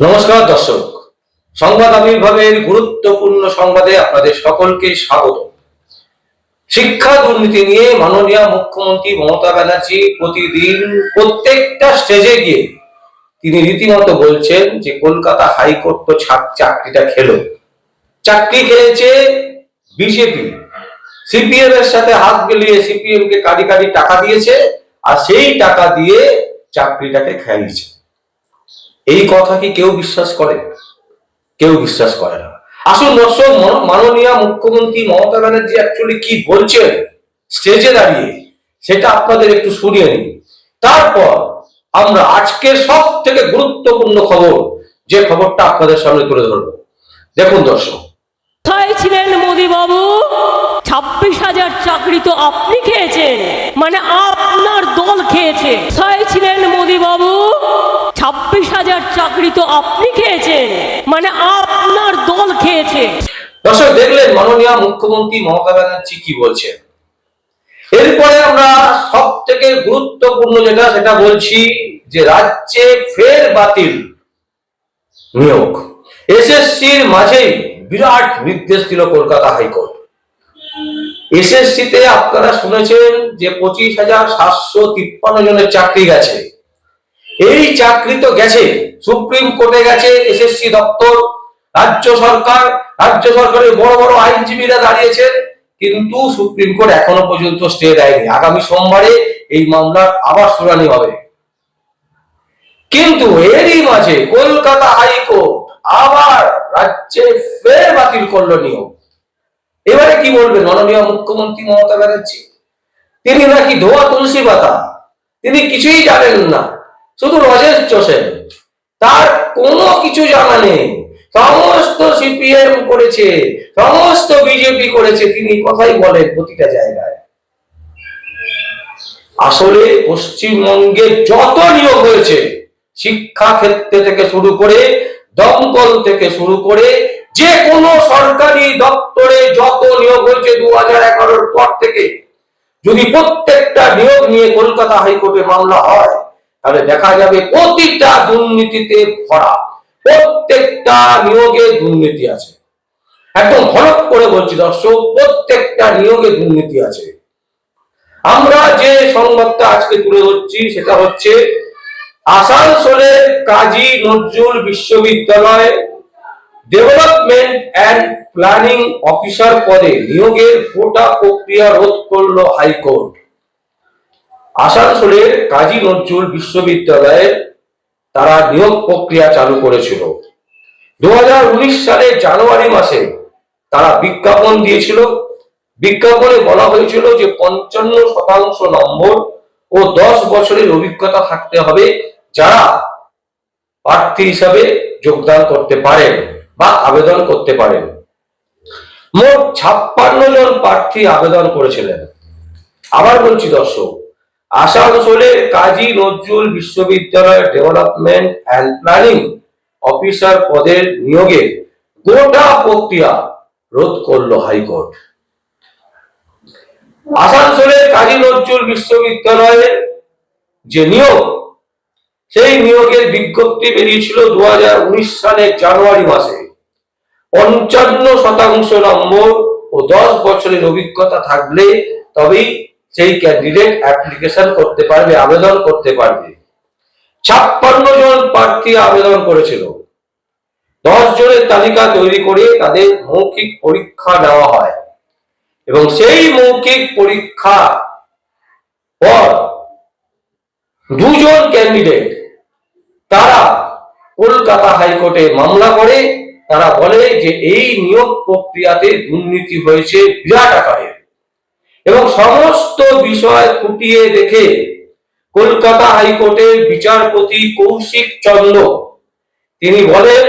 নমস্কার দর্শক। সংবাদ আবির্ভাবের গুরুত্বপূর্ণ সংবাদে আপনাদের সকলকে স্বাগত। শিক্ষা দুর্নীতি নিয়ে মাননীয় মুখ্যমন্ত্রী মমতা ব্যানার্জি প্রতিদিন প্রত্যেকটা স্টেজে গিয়ে তিনি রীতিমতো বলছেন যে, কলকাতা হাইকোর্ট তো চাকরিটা খেলো। চাকরি খেয়েছে বিজেপি। সিপিএম এর সাথে হাত মিলিয়ে সিপিএম কে কাটি কাটি টাকা দিয়েছে, আর সেই টাকা দিয়ে চাকরিটাকে খাইয়েছে এই কথা কি কেউ বিশ্বাস করে? কেউ বিশ্বাস করে না। আসুন দর্শক মাননীয় মুখ্যমন্ত্রী মমতা ব্যানার্জি অ্যাকচুয়ালি কি বলছেন? স্টেজে দাঁড়িয়ে। সেটা আপনাদের একটু শুনিয়ে নিই। তারপর আমরা আজকের সব থেকে গুরুত্বপূর্ণ খবর, যে খবরটা আপনাদের সামনে তুলে ধরবো। দেখুন দর্শক। কোথায় ছিলেন মোদি বাবু ছাব্বিশ হাজার চাকরি তো আপনি খেয়েছেন মানে আপনার দল খেয়েছে। কোথায় ছিলেন মোদি বাবু ছাব্বিশ হাজার চাকরি তো আপনি খেয়েছেন। মানে আপনার দল খেয়েছে। দর্শক, দেখলেন মাননীয় মুখ্যমন্ত্রী মমতা ব্যানার্জি কি বলছেন। এরপরে আমরা সব থেকে গুরুত্বপূর্ণ যেটা, সেটা বলছি যে রাজ্যে ফের বাতিল নিয়োগ। এসএসসির মাঝেই বিরাট নির্দেশ দিল কলকাতা হাইকোর্ট। এসএসসিতে আপনারা শুনেছেন যে পঁচিশ হাজার সাতশো তিপ্পান্ন জনের চাকরি গেছে। এই চাকরি তো গেছে। সুপ্রিম কোর্টে গেছে এসএসসি দপ্তর, রাজ্য সরকার, রাজ্য সরকারের বড় বড় আইনজীবীরা দাঁড়িয়েছেন কিন্তু সুপ্রিম কোর্ট এখনও পর্যন্ত স্টে দেয়নি। আগামী সোমবারে এই মামলার আবার শুনানি হবে। কিন্তু এরই মাঝে কলকাতা হাইকোর্ট আবার রাজ্যে ফের বাতিল করল নিয়ম এবারে কি বলবেন মাননীয় মুখ্যমন্ত্রী মমতা ব্যানার্জি? তিনি নাকি ধোয়া তুলসী পাতা? তিনি কিছুই জানেন না। শুধু রজেশ চষেন তার কোনো কিছু জানা নেই। সমস্ত সিপিএম করেছে, সমস্ত বিজেপি করেছে, তিনি কথাই বলেন প্রতিটা জায়গায়। আসলে পশ্চিমবঙ্গে যত নিয়োগ হয়েছে, শিক্ষা ক্ষেত্রে থেকে শুরু করে, দমকল থেকে শুরু করে, যে কোনো সরকারি দপ্তরে যত নিয়োগ হয়েছে দু হাজার এগারোর পর থেকে, যদি প্রত্যেকটা নিয়োগ নিয়ে কলকাতা হাইকোর্টে মামলা হয় তাহলে দেখা যাবে প্রতিটা দুর্নীতিতে ভরা, প্রত্যেকটা নিয়োগে দুর্নীতি আছে। একদম হলক করে বলছি দর্শক, প্রত্যেকটা নিয়োগে দুর্নীতি আছে। আমরা যে সংবাদটা আজকে তুলে ধরছি সেটা হচ্ছে, আসানসোলের কাজী নজরুল বিশ্ববিদ্যালয় ডেভেলপমেন্ট অ্যান্ড প্ল্যানিং অফিসার পদে নিয়োগের গোটা প্রক্রিয়া রোধ করল হাইকোর্ট। আসানসোলের কাজী নজরুল বিশ্ববিদ্যালয়ে তারা নিয়োগ প্রক্রিয়া চালু করেছিল। দু হাজার উনিশ সালে জানুয়ারি মাসে তারা বিজ্ঞাপন দিয়েছিল। বিজ্ঞাপনে বলা হয়েছিল যে পঞ্চান্ন শতাংশ নম্বর ও দশ বছরের অভিজ্ঞতা থাকতে হবে যারা প্রার্থী হিসাবে যোগদান করতে পারেন বা আবেদন করতে পারেন। মোট ছাপ্পান্ন জন প্রার্থী আবেদন করেছিলেন। আবার বলছি দর্শক আসানসোলের কাজী নজরুল বিশ্ববিদ্যালয় ডেভেলপমেন্ট অ্যান্ড প্ল্যানিং অফিসার পদের নিয়োগে গোটা প্রক্রিয়া রোধ করল হাইকোর্ট। আসানসোলের কাজী নজরুল বিশ্ববিদ্যালয়ের যে নিয়োগ, সেই নিয়োগের বিজ্ঞপ্তি বেরিয়েছিল দু হাজার উনিশ সালের জানুয়ারি মাসে। পঞ্চান্ন শতাংশ নম্বর ও দশ বছরের অভিজ্ঞতা থাকলে তবেই সেই ক্যান্ডিডেট অ্যাপ্লিকেশন করতে পারবে, আবেদন করতে পারবে। ছাপ্পান্ন জন প্রার্থী আবেদন করেছিল। দশ জনের তালিকা তৈরি করে তাদের মৌখিক পরীক্ষা নেওয়া হয়। এবং সেই মৌখিক পরীক্ষা পর দুজন ক্যান্ডিডেট তারা কলকাতা হাইকোর্টে মামলা করে। তারা বলে যে, এই নিয়োগ প্রক্রিয়াতে দুর্নীতি হয়েছে বিরাট আকারের। এবং সমস্ত বিষয় খুঁটিয়ে দেখে কলকাতা হাইকোর্টের বিচারপতি কৌশিক চন্দ্র, তিনি বলেন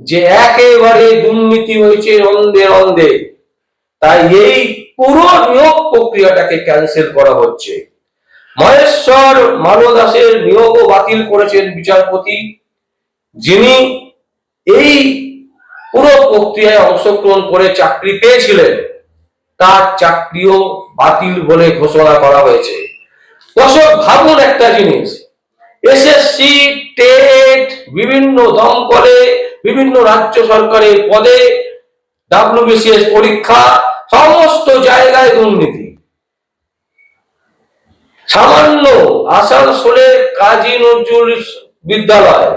যে একেবারে দুর্নীতি হয়েছে রন্দে রন্দে তাই এই পুরো নিয়োগ প্রক্রিয়াটাকে ক্যান্সেল করা হচ্ছে। মহেশ্বর মানদাসের নিয়োগও বাতিল করেছেন বিচারপতি, যিনি এই পুরো প্রক্রিয়ায় অংশগ্রহণ করে চাকরি পেয়েছিলেন। তার চাকরিও বাতিল বলে ঘোষণা করা হয়েছে। দর্শক ভাবুন একটা জিনিস। এসএসসি টেট বিভিন্ন দমকলে, বিভিন্ন রাজ্য সরকারের পদে ডাব্লিউবিসিএস পরীক্ষা, সমস্ত জায়গায় দুর্নীতি। সামান্য আসানসোলের কাজী নজরুল বিদ্যালয়,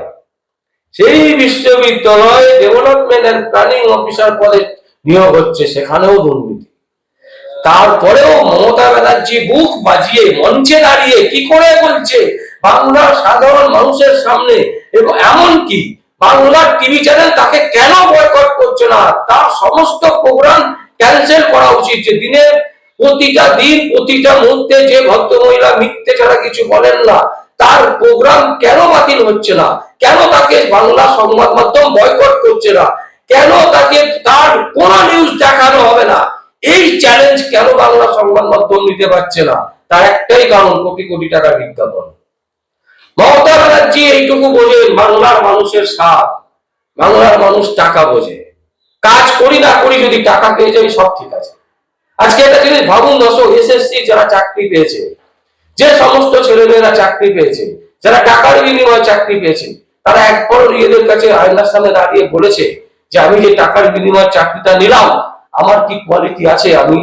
সেই বিশ্ববিদ্যালয় ডেভেলপমেন্ট অ্যান্ড প্ল্যানিং অফিসার পদে নিয়োগ হচ্ছে, সেখানেও দুর্নীতি। তারপরেও মমতা ব্যানার্জি বুক বাজিয়ে মঞ্চে দাঁড়িয়ে কি করে বলছে? বাংলার সাধারণ মানুষের সামনে এবং এমন কি বাংলার টিভি চ্যানেল তাকে কেন বয়কট করছে না? তার সমস্ত প্রোগ্রাম ক্যান্সেল করা উচিত। যে দিনে প্রতিটা দিন, প্রতিটা মুহূর্তে যে ভদ্রমহিলা মিথ্যে ছাড়া কিছু বলেন না, তার প্রোগ্রাম কেন বাতিল হচ্ছে না? কেন তাকে বাংলা সংবাদ মাধ্যম বয়কট করছে না? কেন তাকে তার কোন নিউজ দেখানো হবে না? এই চ্যালেঞ্জ কেন বাংলা সংবাদ মাধ্যম নিতে পারছে না? তার একটাই কারণ, কোটি কোটি টাকার বিজ্ঞাপন। মমতা ব্যানার্জি এইটুকু বোঝে বাংলার মানুষের স্বাদ, বাংলার মানুষ টাকা বোঝে। কাজ করি না করি যদি টাকা পেয়ে যাই, সব ঠিক আছে। আজকে একটা জিনিস ভাবুন দর্শক এসএসসি যারা চাকরি পেয়েছে, যে সমস্ত ছেলেমেয়েরা চাকরি পেয়েছে, যারা টাকার বিনিময়ে চাকরি পেয়েছে, তারা একবারও নিজেদের কাছে আয়নার সামনে দাঁড়িয়ে বলেছে যে আমি যে টাকার বিনিময়ে চাকরিটা নিলাম আমার কি কোয়ালিটি আছে? আমি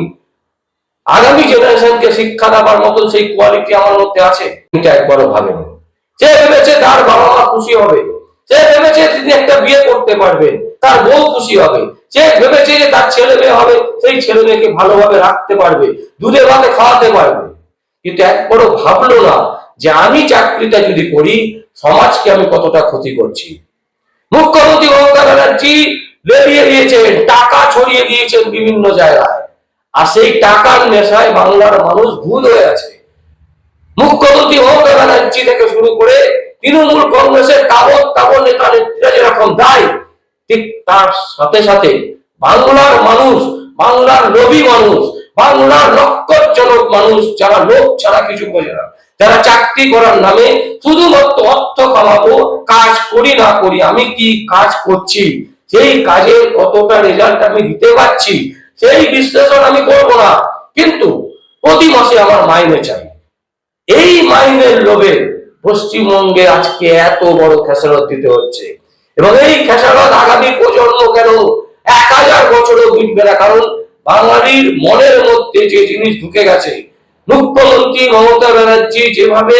আগামী জেনারেশনকে শিক্ষা দেওয়ার মতন সেই কোয়ালিটি আমার মধ্যে আছে? এটা একবারও ভাবেনি। সে ভেবেছে তার বাবা মা খুশি হবে সে ভেবেছে তিনি একটা বিয়ে করতে পারবেন তার বউ খুশি হবে সে ভেবেছে যে তার ছেলে মেয়ে হবে, সেই ছেলে মেয়েকে ভালোভাবে রাখতে পারবে, দুধে ভাতে খাওয়াতে পারবে। কিন্তু একবারও ভাবলো না যে আমি চাকরিটা যদি করি, সমাজকে আমি কতটা ক্ষতি করছি। মুখ্যমন্ত্রী মমতা ব্যানার্জি লেলিয়ে দিয়েছেন টাকা ছড়িয়ে দিয়েছেন বিভিন্ন জায়গায়। আর সেই টাকার নেশায় বাংলার মানুষ ভুল হয়ে আছে। মুখ্যমন্ত্রী মমতা ব্যানার্জি থেকে শুরু করে তৃণমূল কংগ্রেসের তাবৎ তাবৎ নেতা নেত্রীরা যেরকম দায়, ঠিক তার সাথে সাথে বাংলার মানুষ, বাংলার রবি মানুষ, বাংলার লক্ষ্যজনক মানুষ, যারা লোক ছাড়া কিছু বোঝে না, যারা চাকরি করার নামে শুধুমাত্র অর্থ কামাবো কাজ করি না করি, আমি কি কাজ করছি? সেই কাজের কতটা রেজাল্ট আমি দিতে পারছি, সেই বিশ্লেষণ আমি করব না। কিন্তু প্রতি মাসে আমার মাইনে চাই। এই মাইনের লোভে পশ্চিমবঙ্গে আজকে এত বড় খেসারত দিতে হচ্ছে। এবং এই খেসারত আগামী প্রজন্ম কেন এক হাজার বছরও মিটবে না? কারণ বাঙালির মনের মধ্যে যে জিনিস ঢুকে গেছে, মুখ্যমন্ত্রী মমতা ব্যানার্জি যেভাবে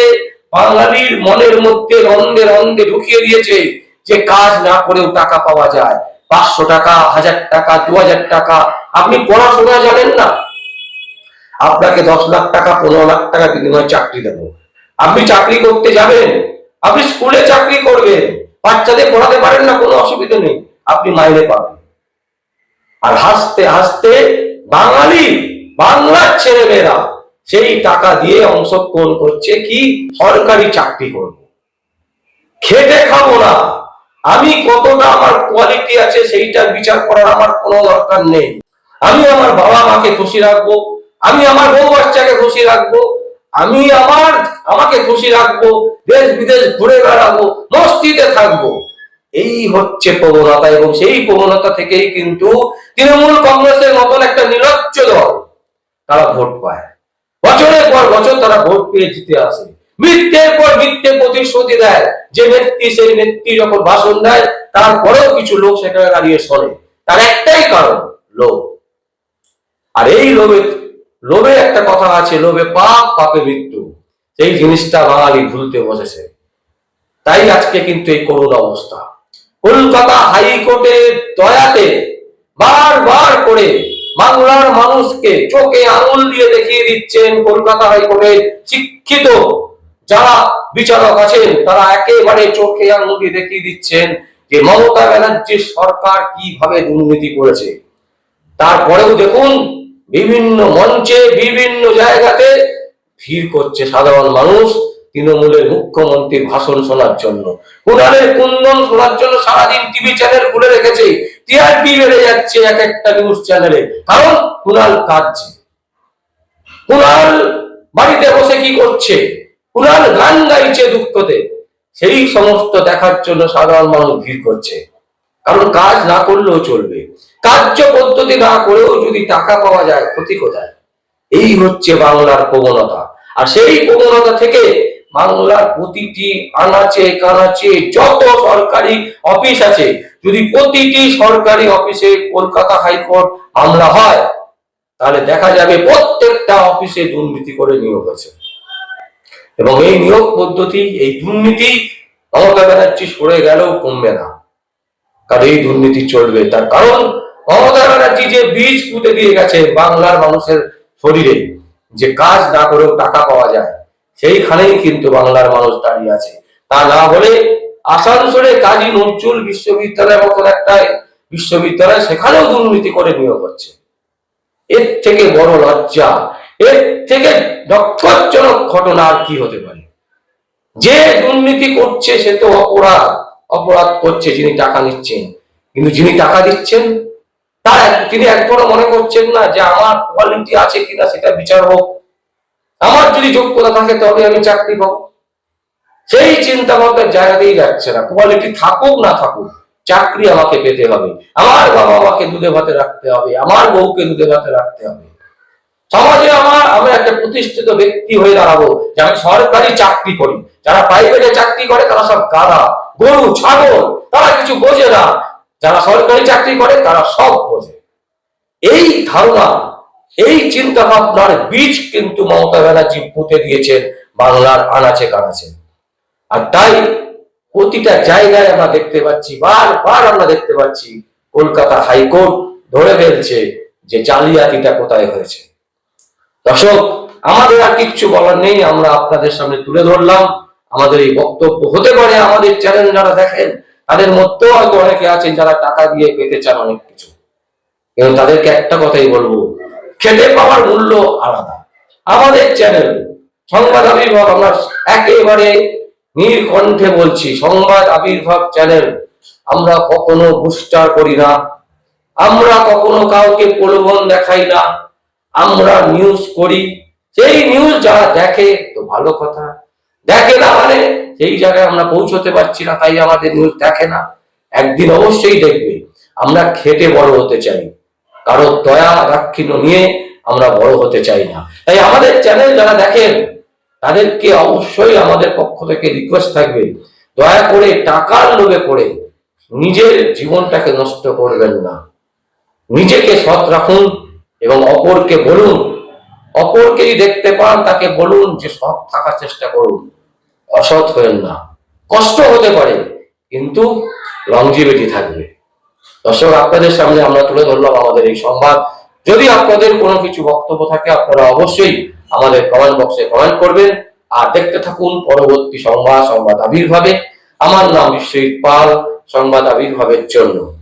বাঙালির মনের মধ্যে রন্ধে রন্ধে ঢুকিয়ে দিয়েছে যে কাজ না করেও টাকা পাওয়া যায়। পাঁচশো টাকা, হাজার টাকা, দু হাজার টাকা। আপনি পড়াশোনা জানেন না? আপনাকে দশ লাখ টাকা, পনেরো লাখ টাকা বিনিময়ে চাকরি দেবো। আপনি চাকরি করতে যাবেন? আপনি স্কুলে চাকরি করবেন? বাচ্চাদের পড়াতে পারেন না, কোনো অসুবিধা নেই। আপনি মাইনে পাবেন। আর হাসতে হাসতে বাঙালি, বাংলার ছেলেমেয়েরা সেই টাকা দিয়ে অংশগ্রহণ করছে কি? সরকারি চাকরি করব। খেটে খাব না। আমি কতটা আমার কোয়ালিটি আছে সেইটা বিচার করার আমার কোনো দরকার নেই। আমি আমার বাবা মাকে খুশি রাখব, আমি আমার বউ বাচ্চাকে খুশি রাখব, আমি আমার, আমাকে খুশি রাখব, দেশ বিদেশ ঘুরে বেড়াবো মস্তিতে থাকব। এই হচ্ছে প্রবণতা এবং সেই প্রবণতা থেকেই কিন্তু তৃণমূল কংগ্রেসের মতন একটা নিরজ্জ দল তারা ভোট পায়। বছরের পর বছর তারা ভোট পেয়ে জিতে আসে। মিথ্যের পর মিথ্যে প্রতিশ্রুতি দেয়। যে নেত্রী সেই নেত্রী যখন ভাষণ দেয়, তারপরেও কিছু লোক সেখানে দাঁড়িয়ে শোনে। তার একটাই কারণ, লোভ। আর এই লোভে লোভে একটা কথা আছে, লোভে পাপ, পাপে মৃত্যু। সেই জিনিসটা বাঙালি ভুলতে বসেছে। তাই আজকে কিন্তু এই করুণ অবস্থা। কলকাতা হাইকোর্টের দয়াতে বারবার করে বাংলার মানুষকে চোখে আঙুল দিয়ে দেখিয়ে দিচ্ছেন কলকাতা হাইকোর্টের শিক্ষিত যারা বিচারক আছেন, তারা একেবারে চোখে আঙুল দেখিয়ে দিচ্ছেন যে মমতা ব্যানার্জির সরকার কীভাবে দুর্নীতি করেছে। তারপরেও দেখুন, বিভিন্ন মঞ্চে, বিভিন্ন জায়গাতে ভিড় করছে সাধারণ মানুষ তৃণমূলের মুখ্যমন্ত্রীর ভাষণ শোনার জন্য। কুণালের কুন্দন শোনার জন্য সারাদিন টিভি চ্যানেল খুলে রেখেছে। টিআরপি বেড়ে যাচ্ছে এক একটা নিউজ চ্যানেলে কারণ কুণাল কাঁদছে। কুণাল বাড়িতে বসে কি করছে? কুণাল গান গাইছে দুঃখতে, সেই সমস্ত দেখার জন্য সাধারণ মানুষ ভিড় করছে। কারণ কাজ না করলেও চলবে। কার্য পদ্ধতি না করেও যদি টাকা পাওয়া যায়, ক্ষতি কোথায়? এই হচ্ছে বাংলার প্রবণতা। আর সেই প্রবণতা থেকে বাংলার প্রতিটি আনাচে কানাচে যত সরকারি অফিস আছে, যদি প্রতিটি সরকারি অফিসে কলকাতা হাইকোর্ট মামলা হয়, তাহলে দেখা যাবে প্রত্যেকটা অফিসে দুর্নীতি করে নিয়োগ হয়েছে। এবং এই নিয়োগ পদ্ধতি, এই দুর্নীতি মমতা ব্যানার্জি সরে গেলেও কমবে না। কারণ এই দুর্নীতি চলবে। তার কারণ, মমতা ব্যানার্জি যে বীজ পুঁতে দিয়ে গেছে বাংলার মানুষের শরীরে, যে কাজ না করেও টাকা পাওয়া যায়, সেইখানেই কিন্তু বাংলার মানুষ দাঁড়িয়ে আছে। তা না হলে আসানসোলে কাজী নজরুল বিশ্ববিদ্যালয়ের মতন একটা বিশ্ববিদ্যালয়, সেখানেও দুর্নীতি করে নিয়োগ হচ্ছে। এর থেকে বড় লজ্জা এর থেকে নক্ষরজনক ঘটনা আর কি হতে পারে? যে দুর্নীতি করছে সে তো অপরাধ অপরাধ করছে, যিনি টাকা নিচ্ছেন কিন্তু যিনি টাকা দিচ্ছেন, তার তিনি একবারও মনে করছেন না যে আমার কোয়ালিটি আছে কিনা সেটা বিচার হোক। আমার যদি যোগ্যতা থাকে তবে আমি চাকরি পাবো। সেই চিন্তা ভাবনার জায়গাতেই যাচ্ছে না। কোয়ালিটি থাকুক, না থাকুক, চাকরি আমাকে পেতে হবে। আমার বাবা মাকে দুধে ভাতে রাখতে হবে, আমার বউকে দুধে ভাতে রাখতে হবে। সমাজে আমার আমি একটা প্রতিষ্ঠিত ব্যক্তি হয়ে দাঁড়াবো, যে আমি সরকারি চাকরি করি। যারা প্রাইভেটে চাকরি করে, তারা সব গাধা, গরু, ছাগল, তারা কিছু বোঝে না। যারা সরকারি চাকরি করে, তারা সব বোঝে। এই ধারণা, এই চিন্তা ভাবনার বীজ কিন্তু মমতা ব্যানার্জি পুঁতে দিয়েছেন, বাংলার আনাচে কানাচে। আর তাই প্রতিটা জায়গায় আমরা দেখতে পাচ্ছি, বারবার আমরা দেখতে পাচ্ছি, কলকাতা হাইকোর্ট ধরে ফেলছে যে জালিয়াতিটা কোথায় হয়েছে। দর্শক, আমাদের আর কিচ্ছু বলার নেই, আমরা আপনাদের সামনে তুলে ধরলাম। আমাদের এই বক্তব্য হতে পারে আমাদের চ্যানেল যারা দেখেন, তাদের মধ্যেও হয়তো অনেকে আছেন যারা টাকা দিয়ে পেতে চান অনেক কিছু। কিন্তু তাদেরকে একটা কথাই বলব খেটে পাওয়ার মূল্য আলাদা। আমাদের চ্যানেল, সংবাদ আবির্ভাব, আমরা একেবারে নীলকণ্ঠে বলছি, সংবাদ আবির্ভাব চ্যানেল, আমরা কখনো বুস্টার করি না। আমরা কখনো কাউকে প্রলোভন দেখাই না। আমরা নিউজ করি। সেই নিউজ যারা দেখে, তো ভালো কথা। দেখে না মানে সেই জায়গায় আমরা পৌঁছতে পারছি না, তাই আমাদের নিউজ দেখে না। একদিন অবশ্যই দেখবে। আমরা খেটে বড় হতে চাই। কারও দয়া দাক্ষিণ্য নিয়ে আমরা বড় হতে চাই না। তাই আমাদের চ্যানেল যারা দেখেন, তাদেরকে অবশ্যই আমাদের পক্ষ থেকে রিকোয়েস্ট থাকবে, দয়া করে টাকার লোভে পড়ে নিজের জীবনটাকে নষ্ট করবেন না। নিজেকে সৎ রাখুন এবং অপরকে বলুন অপরকে যদি দেখতে পান, তাকে বলুন যে সৎ থাকার চেষ্টা করুন। অসৎ হবেন না। কষ্ট হতে পারে, কিন্তু লংজিভিটি থাকবে। দর্শক, আপনাদের সামনে আমরা তুলে ধরলাম আমাদের এই সংবাদ। যদি আপনাদের কোনো কিছু বক্তব্য থাকে, আপনারা অবশ্যই আমাদের কমেন্ট বক্সে কমেন্ট করবেন। আর দেখতে থাকুন পরবর্তী সংবাদ সংবাদ আবির্ভাবে। আমার নাম বিশ্বজিৎ পাল সংবাদ আবির্ভাবের জন্য।